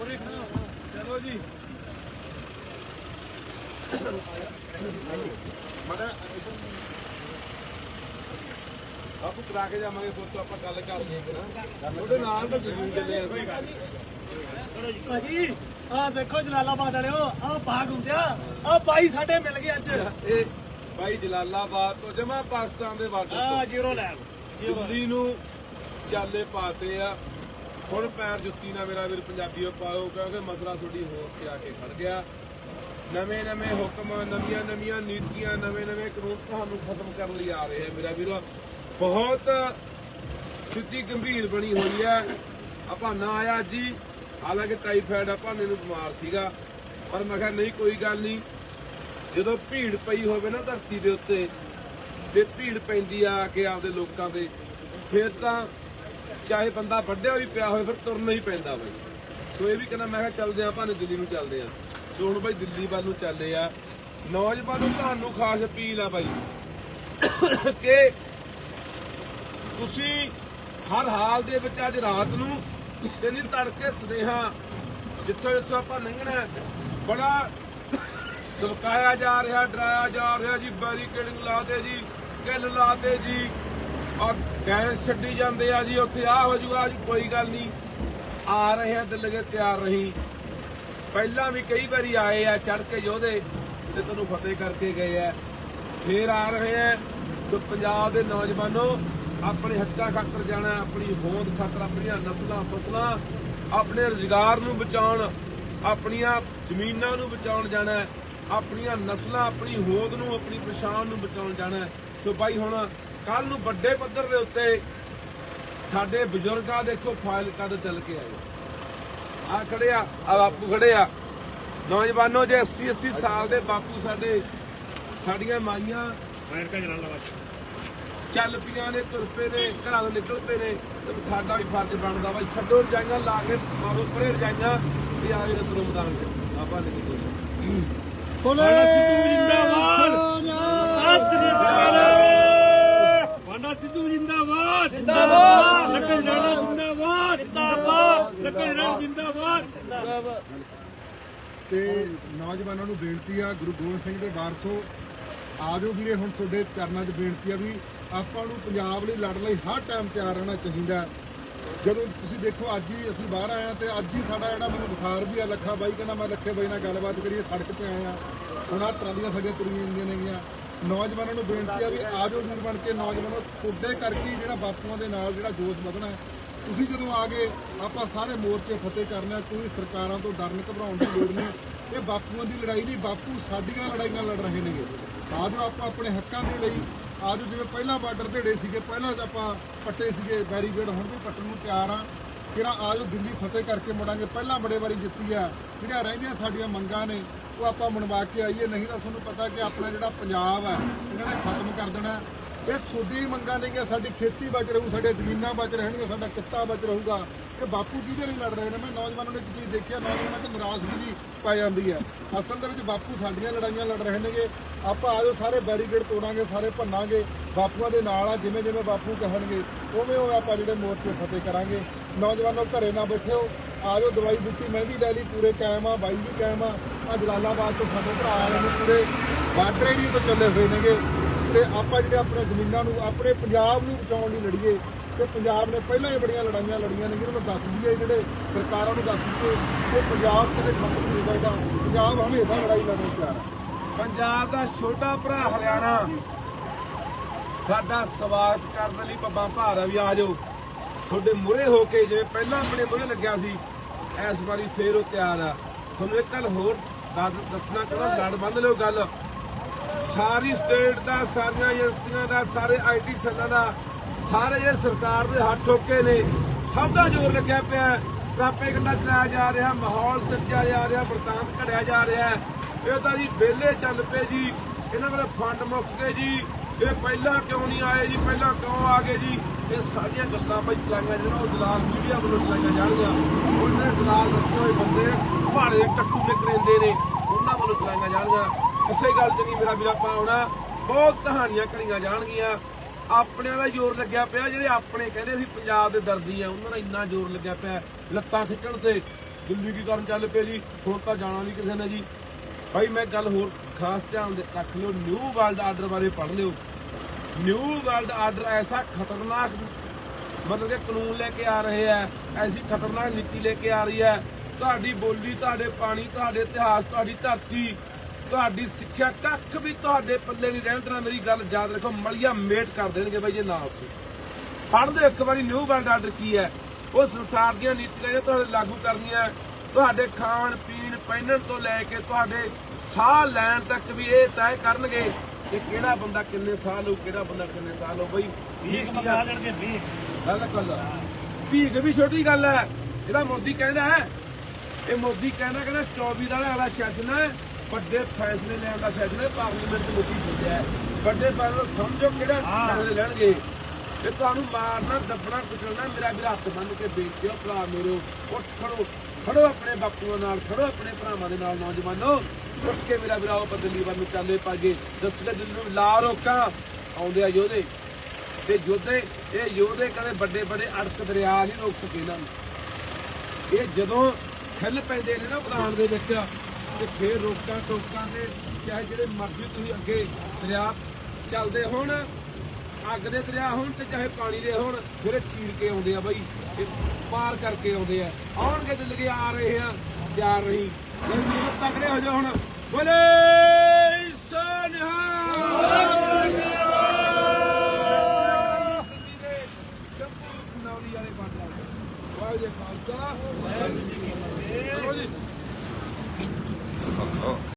ਚਲੋ ਜੀ ਮੜਾ ਆਪੂ ਕਰਾ ਕੇ ਜਾਵਾਂਗੇ ਫੋਟੋ ਆਪਾਂ ਗੱਲ ਕਰ ਲਈਏ ਕਰਾਂ ਉਹਦੇ ਨਾਲ ਤਾਂ ਜ਼ਰੂਰ ਚੱਲੇ ਅਸੀਂ। ਭਾਜੀ ਆ ਦੇਖੋ ਜਲਾਲਾਬਾਦ ਵਾਲਿਓ ਆ ਬਾਗ ਹੁੰਦਿਆ ਆ ਬਾਈ ਸਾਡੇ ਮਿਲ ਗਏ ਅੱਜ। ਇਹ ਬਾਈ ਜਲਾਲਾਬਾਦ ਤੋਂ ਜਮਾ ਪਾਕਿਸਤਾਨ ਦੇ ਬਾਰਡਰ ਆ ਤੋਂ। ਜੀਰੋ ਲੈਬ ਦਿੱਲੀ ਨੂੰ ਚਾਲੇ ਪਾਤੇ ਆ। ਹੁਣ ਪੈਰ ਜੁੱਤੀ ਨਾ ਮੇਰਾ ਵੀਰ ਪੰਜਾਬੀਓ ਪਾਓ ਕਿਉਂਕਿ ਮਸਲਾ ਤੁਹਾਡੀ ਹੋਰ ਤੇ ਆ ਕੇ ਖੜ ਗਿਆ। ਨਵੇਂ ਨਵੇਂ ਹੁਕਮ, ਨਵੀਆਂ ਨਵੀਆਂ ਨੀਤੀਆਂ, ਨਵੇਂ ਨਵੇਂ ਕਾਨੂੰਨ ਤੁਹਾਨੂੰ ਖਤਮ ਕਰਨ ਲਈ ਆ ਰਹੇ ਆ ਮੇਰਾ ਵੀਰੋ। ਬਹੁਤ ਸਥਿਤੀ ਗੰਭੀਰ ਬਣੀ ਹੋਈ ਹੈ। ਆਪਾਂ ਨਾ ਆਇਆ ਅੱਜ ਹੀ, ਹਾਲਾਂਕਿ ਟਾਈਫਾਇਡ ਆਪਾਂ ਭਾਨੇ ਨੂੰ ਬਿਮਾਰ ਸੀਗਾ, ਪਰ ਮੈਂ ਕਿਹਾ ਨਹੀਂ, ਕੋਈ ਗੱਲ ਨਹੀਂ। ਜਦੋਂ ਭੀੜ ਪਈ ਹੋਵੇ ਨਾ ਧਰਤੀ ਦੇ ਉੱਤੇ, ਤੇ ਭੀੜ ਪੈਂਦੀ ਆ ਕੇ ਆਪਦੇ ਲੋਕਾਂ ਦੇ ਫਿਰ ਤਾਂ ਚਾਹੇ ਬੰਦਾ ਵੱਡਿਆ ਵੀ ਪਿਆ ਹੋਵੇ, ਫਿਰ ਤੁਰਨਾ ਹੀ ਪੈਂਦਾ ਬਾਈ। ਸੋ ਇਹ ਵੀ ਕਹਿੰਦਾ, ਮੈਂ ਕਿਹਾ ਚੱਲਦੇ ਆ, ਭਾਵੇਂ ਦਿੱਲੀ ਨੂੰ ਚੱਲਦੇ ਆ। ਸੋ ਹੁਣ ਬਾਈ ਦਿੱਲੀ ਵੱਲ ਨੂੰ ਚੱਲੇ ਆ। ਨੌਜਵਾਨੋ ਤੁਹਾਨੂੰ ਖਾਸ ਅਪੀਲ ਆ ਬਾਈ, ਕਿ ਤੁਸੀਂ ਹਰ ਹਾਲ ਦੇ ਵਿੱਚ ਅੱਜ ਰਾਤ ਨੂੰ ਤੇ ਨਹੀਂ ਤੜਕੇ ਸੁਨੇਹਾ ਜਿੱਥੋਂ ਜਿੱਥੋਂ ਆਪਾਂ ਲੰਘਣਾ ਬੜਾ ਧਮਕਾਇਆ ਜਾ ਰਿਹਾ, ਡਰਾਇਆ ਜਾ ਰਿਹਾ ਜੀ, ਬੈਰੀਕੇਡਿੰਗ ਲਾ ਦੇ ਜੀ, ਕਿੱਲ ਲਾ ਦੇ ਜੀ। ਔਰ ਗੈਸ ਛੱਡੀ ਜਾਂਦੇ ਆ ਜੀ ਉੱਥੇ ਆ ਹੋ ਜੂਗਾ ਜੀ ਕੋਈ ਗੱਲ ਨਹੀਂ। ਆ ਰਹੇ ਆ, ਦਿਲ ਲਗੇ ਤਿਆਰ ਰਹੀ। ਪਹਿਲਾਂ ਵੀ ਕਈ ਵਾਰੀ ਆਏ ਆ ਚੜ ਕੇ ਯੋਧੇ, ਤੇ ਤੁਹਾਨੂੰ ਫਤਿਹ ਕਰਕੇ ਗਏ ਆ। ਫੇਰ ਆ ਰਹੇ ਆ ਸੋ ਪੰਜਾਬ ਦੇ ਨੌਜਵਾਨੋ, ਆਪਣੇ ਹੱਕਾਂ ਖਾਤਰ ਜਾਣਾ, ਆਪਣੀ ਹੋਂਦ ਖਾਤਰ, ਆਪਣੀਆਂ ਨਸਲਾਂ, ਫਸਲਾਂ, ਆਪਣੇ ਰੁਜ਼ਗਾਰ ਨੂੰ ਬਚਾਉਣ, ਆਪਣੀਆਂ ਜ਼ਮੀਨਾਂ ਨੂੰ ਬਚਾਉਣ ਜਾਣਾ, ਆਪਣੀਆਂ ਨਸਲਾਂ, ਆਪਣੀ ਹੋਂਦ ਨੂੰ, ਆਪਣੀ ਪਛਾਣ ਨੂੰ ਬਚਾਉਣ ਜਾਣਾ। ਸੋ ਬਾਈ, ਹੁਣ ਕੱਲ ਨੂੰ ਵੱਡੇ ਪੱਧਰ ਦੇ ਉੱਤੇ ਸਾਡੇ ਬਜ਼ੁਰਗਾਂ ਦੇਖੋ ਫਾਈਲ ਕਦ ਚੱਲ ਕੇ ਆਏ। ਆ ਖੜੇ ਆ ਆ ਬਾਪੂ ਖੜੇ ਆ। ਨੌਜਵਾਨੋ ਜੇ 80 80 ਸਾਲ ਦੇ ਬਾਪੂ ਸਾਡੇ ਸਾਡੀਆਂ ਮਾਈਆਂ ਅਮਰੀਕਾ ਜਲਾਲਾਬਾਦ ਚੱਲ ਪੀਆਂ ਨੇ ਤੁਰ ਪਏ ਨੇ ਘਰਾਂ ਤੋਂ ਨਿਕਲ ਪਏ ਨੇ ਤੇ ਸਾਡਾ ਵੀ ਫਰਜ਼ ਬਣਦਾ ਵਾ ਛੱਡੋ ਰਜਾਈਆਂ ਲਾ ਕੇ ਮਾਰੋ ਪਰੇ ਰਜਾਈਆਂ ਤੇ ਆ ਜਿਹੜੇ ਤੁਰ ਮੈਦਾਨ ਚ। ਆਪਾਂ ਨੇ ਕੀ ਕੁਛ ਬੋਲੇ ਸਿੱਧੂ ਜਿੰਦਾਬਾਦ ਜਿੰਦਾਬਾਦ ਲੱਕੇ ਰਾਣਾ ਜਿੰਦਾਬਾਦ ਜਿੰਦਾਬਾਦ ਲੱਕੇ ਰਾਣਾ ਜਿੰਦਾਬਾਦ ਤੇ ਨੌਜਵਾਨਾਂ ਨੂੰ ਬੇਨਤੀ ਆ, ਗੁਰੂ ਗੋਬਿੰਦ ਸਿੰਘ ਦੇ ਵਾਰਸੋ ਆਜੋ ਵੀਰੇ, ਹੁਣ ਤੁਹਾਡੇ ਚਰਨਾਂ 'ਚ ਬੇਨਤੀ ਆ ਵੀ ਆਪਾਂ ਨੂੰ ਪੰਜਾਬ ਲਈ ਲੜਨ ਲਈ ਹਰ ਟਾਈਮ ਤਿਆਰ ਰਹਿਣਾ ਚਾਹੀਦਾ ਜਦੋਂ ਤੁਸੀਂ ਦੇਖੋ, ਅੱਜ ਹੀ ਅਸੀਂ ਬਾਹਰ ਆਏ ਆ ਤੇ ਅੱਜ ਹੀ ਸਾਡਾ ਜਿਹੜਾ ਮੈਨੂੰ ਬੁਖਾਰ ਵੀ ਆ, ਲੱਖਾ ਬਾਈ ਕਹਿੰਦਾ, ਮੈਂ ਲੱਖੇ ਬਾਈ ਨਾਲ ਗੱਲਬਾਤ ਕਰੀਏ, ਸੜਕ ਤੇ ਆਇਆ ਆ ਹੁਣ ਆਹ ਤਰ੍ਹਾਂ ਦੀਆਂ ਸਾਡੀਆਂ ਤੁਰੀਆਂ ਹੁੰਦੀਆਂ ਨੇਗੀਆਂ ਨੌਜਵਾਨਾਂ ਨੂੰ ਬੇਨਤੀ ਆ ਵੀ ਆਜੋ ਵੀਰ ਬਣ ਕੇ, ਨੌਜਵਾਨੋ ਤੁਹਾਡੇ ਕਰਕੇ ਹੀ ਜਿਹੜਾ ਬਾਪੂਆਂ ਦੇ ਨਾਲ ਜਿਹੜਾ ਜੋਸ਼ ਵਧਣਾ ਤੁਸੀਂ ਜਦੋਂ ਆ ਗਏ, ਆਪਾਂ ਸਾਰੇ ਮੋਰਚੇ ਫਤਿਹ ਕਰਨਾ ਕੋਈ ਸਰਕਾਰਾਂ ਤੋਂ ਡਰਨ ਘਬਰਾਉਣ ਦੀ ਲੋੜ ਨਹੀਂ ਇਹ ਬਾਪੂਆਂ ਦੀ ਲੜਾਈ ਨਹੀਂ, ਬਾਪੂ ਸਾਡੀਆਂ ਲੜਾਈਆਂ ਲੜ ਰਹੇ ਨੇਗੇ। ਆਜੋ ਆਪਾਂ ਆਪਣੇ ਹੱਕਾਂ ਦੇ ਲਈ, ਆਜੋ ਜਿਵੇਂ ਪਹਿਲਾਂ ਬਾਰਡਰ ਢੇੜੇ ਸੀਗੇ, ਪਹਿਲਾਂ ਆਪਾਂ ਪੱਟੇ ਸੀਗੇ ਬੈਰੀਗੇਡ ਹੁਣ ਵੀ ਪੱਟਣ ਨੂੰ ਤਿਆਰ ਆ। ਕਿਹੜਾ ਆਜੋ ਦਿੱਲੀ ਫਤਿਹ ਕਰਕੇ ਮੁੜਾਂਗੇ, ਪਹਿਲਾਂ ਬੜੇ ਵਾਰੀ ਜਿੱਤੀ ਆ। ਜਿਹੜੀਆਂ ਰਹਿੰਦੀਆਂ ਸਾਡੀਆਂ ਮੰਗਾਂ ਨੇ, ਉਹ ਆਪਾਂ ਮਨਵਾ ਕੇ ਆਈਏ। ਨਹੀਂ ਤਾਂ ਤੁਹਾਨੂੰ ਪਤਾ ਕਿ ਆਪਣਾ ਜਿਹੜਾ ਪੰਜਾਬ ਹੈ ਇਹਨਾਂ ਨੇ ਖਤਮ ਕਰ ਦੇਣਾ। ਇਹ ਤੁਹਾਡੀ ਮੰਗਾਂ ਨੇਗੀਆਂ ਸਾਡੀ ਖੇਤੀ ਬਚ ਰਹੂ, ਸਾਡੇ ਜ਼ਮੀਨਾਂ ਬਚ ਰਹਿਣਗੀਆਂ, ਸਾਡਾ ਕਿੱਤਾ ਬਚ ਰਹੂਗਾ। ਇਹ ਬਾਪੂ ਕਿਹਦੇ ਲਈ ਲੜ ਰਹੇ ਨੇ? ਮੈਂ ਨੌਜਵਾਨਾਂ ਨੂੰ ਇੱਕ ਚੀਜ਼ ਦੇਖਿਆ ਨੌਜਵਾਨਾਂ 'ਚ ਨਿਰਾਸ਼ਗੀ ਜੀ ਪੈ ਜਾਂਦੀ ਹੈ। ਅਸਲ ਦੇ ਵਿੱਚ ਬਾਪੂ ਸਾਡੀਆਂ ਲੜਾਈਆਂ ਲੜ ਰਹੇ ਨੇਗੇ। ਆਪਾਂ ਆਜੋ, ਸਾਰੇ ਬੈਰੀਕੇਡ ਤੋੜਾਂਗੇ, ਸਾਰੇ ਭੰਨਾਂਗੇ, ਬਾਪੂਆਂ ਦੇ ਨਾਲ ਆ, ਜਿਵੇਂ ਜਿਵੇਂ ਬਾਪੂ ਕਹਿਣਗੇ, ਉਵੇਂ ਉਵੇਂ ਆਪਾਂ ਜਿਹੜੇ ਮੋਰਚੇ ਫਤਿਹ ਕਰਾਂਗੇ। ਨੌਜਵਾਨੋ, ਘਰੇ ਨਾ ਬੈਠਿਓ। ਆਜੋ, ਦਵਾਈ ਬੁੱਟੀ ਮੈਂ ਵੀ ਲੈ ਲਈ, ਪੂਰੇ ਕਾਇਮ ਆ, ਬਾਈ ਵੀ ਕਾਇਮ ਆ। ਆ ਜਲਾਲਾਬਾਦ ਤੋਂ ਸਾਡੇ ਭਰਾ ਆਏ ਨੇ ਪੂਰੇ। ਬਾਰਡਰ ਵੀ ਤੋਂ ਚੱਲੇ ਹੋਏ ਨੇਗੇ। ਤੇ ਆਪਾਂ ਜਿਹੜੇ ਆਪਣੇ ਜ਼ਮੀਨਾਂ ਨੂੰ, ਆਪਣੇ ਪੰਜਾਬ ਨੂੰ ਬਚਾਉਣ ਲਈ ਲੜੀਏ ਤੇ ਪੰਜਾਬ ਨੇ ਪਹਿਲਾਂ ਹੀ ਬੜੀਆਂ ਲੜਾਈਆਂ ਲੜੀਆਂ ਨੇ, ਜਿਹਨਾਂ ਨੂੰ ਦੱਸ ਦਈਏ, ਜਿਹੜੇ ਸਰਕਾਰਾਂ ਨੂੰ ਦੱਸ ਦਈਏ ਕਿ ਪੰਜਾਬ ਕਦੇ ਖਤਮ ਨਹੀਂ ਹੋਏਗਾ ਪੰਜਾਬ ਹਮੇਸ਼ਾ ਲੜਾਈ ਲੜਨ ਨੂੰ ਤਿਆਰ ਹੈ। ਪੰਜਾਬ ਦਾ ਛੋਟਾ ਭਰਾ ਹਰਿਆਣਾ, ਸਾਡਾ ਸਵਾਗਤ ਕਰਨ ਲਈ ਪੱਬਾਂ ਭਾਰ ਆ ਵੀ ਆ ਜਾਓ। ਤੁਹਾਡੇ ਮੂਹਰੇ ਹੋ ਕੇ ਜਿਵੇਂ ਪਹਿਲਾਂ ਆਪਣੇ ਮੂਹਰੇ ਲੱਗਿਆ ਸੀ, ਇਸ ਵਾਰੀ ਫੇਰ ਉਹ ਤਿਆਰ ਆ। ਤੁਹਾਨੂੰ ਇੱਕ ਗੱਲ ਹੋਰ ਦੱਸ- ਦੱਸਣਾ ਚਾਹੁੰਦਾ ਲੜ ਬੰਦ ਲਿਓ ਗੱਲ। ਸਾਰੀ ਸਟੇਟ ਦਾ, ਸਾਰੀਆਂ ਏਜੰਸੀਆਂ ਦਾ, ਸਾਰੇ ਆਈਟੀ ਸੈੱਲਾਂ ਦਾ, ਸਾਰੇ ਜਿਹੜੇ ਸਰਕਾਰ ਦੇ ਹੱਥ ਠੋਕੇ ਨੇ। ਸਭ ਦਾ ਜ਼ੋਰ ਲੱਗਿਆ ਪਿਆ ਹੈ। ਪ੍ਰਾਪੇ ਚਲਾਇਆ ਜਾ ਰਿਹਾ, ਮਾਹੌਲ ਸੱਜਿਆ ਜਾ ਰਿਹਾ ਵਰਤਾਂਤ ਘੜਿਆ ਜਾ ਰਿਹਾ ਹੈ। ਇਹ ਤਾਂ ਜੀ ਵਿਹਲੇ ਚੱਲ ਪਏ ਜੀ। ਇਹਨਾਂ ਕੋਲ ਫੰਡ ਮੁੱਕ ਗਏ ਜੀ। ਇਹ ਪਹਿਲਾਂ ਕਿਉਂ ਨਹੀਂ ਆਏ ਜੀ? ਪਹਿਲਾਂ ਕਿਉਂ ਆ ਗਏ ਜੀ? ਇਹ ਸਾਰੀਆਂ ਗੱਲਾਂ ਬਈ ਚਲਾਈਆਂ ਜਿਹੜੀਆਂ ਉਹ ਦਲਾਲ ਮੀਡੀਆ ਵੱਲੋਂ ਚਲਾਈਆਂ ਜਾਣਗੀਆਂ। ਉਹਨੇ ਦਲਾਲ ਰੱਖੇ ਹੋਏ ਬੰਦੇ, ਭਾੜੇ ਦੇ ਟੱਟੂ ਨੇ ਨੇ, ਉਹਨਾਂ ਵੱਲੋਂ ਚਲਾਈਆਂ ਜਾਣਗੀਆਂ। ਕਿਸੇ ਗੱਲ 'ਚ ਨਹੀਂ ਮੇਰਾ ਵੀਰਾ ਆਉਣਾ। ਬਹੁਤ ਕਹਾਣੀਆਂ ਘੜੀਆਂ ਜਾਣਗੀਆਂ। ਆਪਣਿਆਂ ਦਾ ਜ਼ੋਰ ਲੱਗਿਆ ਪਿਆ, ਜਿਹੜੇ ਆਪਣੇ ਕਹਿੰਦੇ ਸੀ ਪੰਜਾਬ ਦੇ ਦਰਦੀ ਆ, ਉਹਨਾਂ ਦਾ ਇੰਨਾ ਜ਼ੋਰ ਲੱਗਿਆ ਪਿਆ ਲੱਤਾਂ ਖਿੱਚਣ ਤੇ। ਦਿੱਲੀ ਕੀ ਕਰਨ ਚੱਲ ਪਏ ਜੀ, ਹੁਣ ਤਾਂ ਜਾਣਾ ਨਹੀਂ ਕਿਸੇ ਨੇ ਜੀ। ਭਾਈ ਮੈਂ ਗੱਲ ਹੋਰ ਖਾਸ ਧਿਆਨ ਦੇ ਰੱਖ ਲਿਓ ਨਿਊ ਵਰਲਡ ਆਰਡਰ ਬਾਰੇ ਪੜ੍ਹ ਲਿਓ। ਨਿਊ ਵਰਲਡ ਆਰਡਰ ਐਸਾ ਖਤਰਨਾਕ ਮਤਲਬ ਕਿ ਕਾਨੂੰਨ ਲੈ ਕੇ ਆ ਰਹੇ ਆ, ਐਸੀ ਖਤਰਨਾਕ ਨੀਤੀ ਲੈ ਕੇ ਆ ਰਹੀ ਹੈ ਤੁਹਾਡੀ ਬੋਲੀ, ਤੁਹਾਡੇ ਪਾਣੀ, ਤੁਹਾਡੇ ਇਤਿਹਾਸ, ਤੁਹਾਡੀ ਧਰਤੀ ਤੁਹਾਡੀ ਸਿੱਖਿਆ ਕੱਖ ਵੀ ਤੁਹਾਡੇ ਪੱਲੇ ਨਹੀਂ ਰਹਿਣ ਦੇਣਾ। ਮੇਰੀ ਗੱਲ ਯਾਦ ਰੱਖੋ ਮਲੀਆ ਮੇਟ ਕਰ ਦੇਣਗੇ ਬਾਈ ਜੇ ਨਾ ਉੱਥੇ ਪੜ੍ਹ ਦਿਓ ਇੱਕ ਵਾਰੀ ਨਿਊ ਵਰਲਡ ਆਰਡਰ ਕੀ ਹੈ? ਉਹ ਸੰਸਾਰ ਦੀਆਂ ਨੀਤੀਆਂ ਜਿਹੜੀਆਂ ਤੁਹਾਡੇ ਲਾਗੂ ਕਰਨੀਆਂ ਤੁਹਾਡੇ ਖਾਣ ਪੀਣ ਪਹਿਨਣ ਤੋਂ ਲੈ ਕੇ ਤੁਹਾਡੇ ਸਾਹ ਲੈਣ ਤੱਕ ਵੀ ਇਹ ਤੈਅ ਕਰਨਗੇ ਕਿ ਕਿਹੜਾ ਬੰਦਾ ਕਿੰਨੇ ਸਾਲ ਹੋ ਕਿਹੜਾ ਬੰਦਾ ਕਿੰਨੇ ਸਾਲ ਹੋ ਬਈ ਵੀਹ ਕੁ ਬੰਦਾ ਆ? ਜਾਣਗੇ 20 ਗੱਲ ਗੱਲ ਭੀਖ ਵੀ ਛੋਟੀ ਗੱਲ ਹੈ। ਜਿਹੜਾ ਮੋਦੀ ਕਹਿੰਦਾ ਹੈ ਇਹ ਮੋਦੀ ਕਹਿੰਦਾ ਕਹਿੰਦਾ 24 ਦਾ ਅਗਲਾ ਸੈਸ਼ਨ ਹੈ। ਵੱਡੇ ਫੈਸਲੇ ਲੈਣ ਦਾ ਸੈਸ਼ਨ ਹੈ ਪਾਰਲੀਮੈਂਟ ਦੇ ਮੋਦੀ ਬੋਲਿਆ ਹੈ। ਵੱਡੇ ਫੈਸਲੇ ਸਮਝੋ ਕਿਹੜਾ ਫੈਸਲੇ ਲੈਣਗੇ। ਇਹ ਤੁਹਾਨੂੰ ਮਾਰਨਾ ਦੱਬਣਾ ਕੁਚਲਣਾ ਮੇਰਾ ਵੀ ਹੱਥ ਬੰਨ ਕੇ ਬੇਨਤੀ ਹੈ ਭਰਾ ਮੇਰੇ ਉੱਠ ਖੜੋ। ਖੜੋ ਆਪਣੇ ਬਾਪੂਆਂ ਨਾਲ ਖੜੋ ਆਪਣੇ ਭਰਾਵਾਂ ਦੇ ਨਾਲ ਨੌਜਵਾਨੋ। ਉੱਠ ਕੇ ਮੇਰਾ ਵੀਰਾ ਉਹ ਬਦਲੀ ਵੱਲ ਨੂੰ ਚੱਲੇ ਪਾਗੇ ਦਸਤਕ ਦਿਲ ਨੂੰ ਲਾ ਰੋਕਾਂ। ਆਉਂਦੇ ਆ ਯੋਧੇ। ਤੇ ਯੋਧੇ ਇਹ ਯੋਧੇ ਕਦੇ ਵੱਡੇ ਵੱਡੇ ਅੜਕ ਦਰਿਆ ਨਹੀਂ ਰੋਕ ਸਕੇ ਇਹਨਾਂ ਨੂੰ। ਇਹ ਜਦੋਂ ਖਿੱਲ ਪੈਂਦੇ ਨੇ ਨਾ ਮੈਦਾਨ ਦੇ ਵਿੱਚ ਤੇ ਫੇਰ ਰੋਕਾਂ ਟੋਕਾਂ ਤੇ ਚਾਹੇ ਜਿਹੜੇ ਮਰਜ਼ੀ ਤੁਸੀਂ ਅੱਗੇ ਦਰਿਆ ਚੱਲਦੇ ਹੋਣ, ਅੱਗ ਦੇ ਦਰਿਆ ਹੋਣ ਤੇ ਚਾਹੇ ਪਾਣੀ ਦੇ ਹੋਣ, ਫਿਰ ਇਹ ਚੀਰ ਕੇ ਆਉਂਦੇ ਆ ਬਾਈ। ਇਹ ਪਾਰ ਕਰਕੇ ਆਉਂਦੇ ਆ। ਆਉਣਗੇ ਤੇ ਲਗੇ ਆ ਰਹੇ ਆ, ਤਿਆਰ ਰਹੀ ਇਹ ਤਕੜੇ ਹੋ ਜਾ ਹੁਣ। ਬੋਲੇ!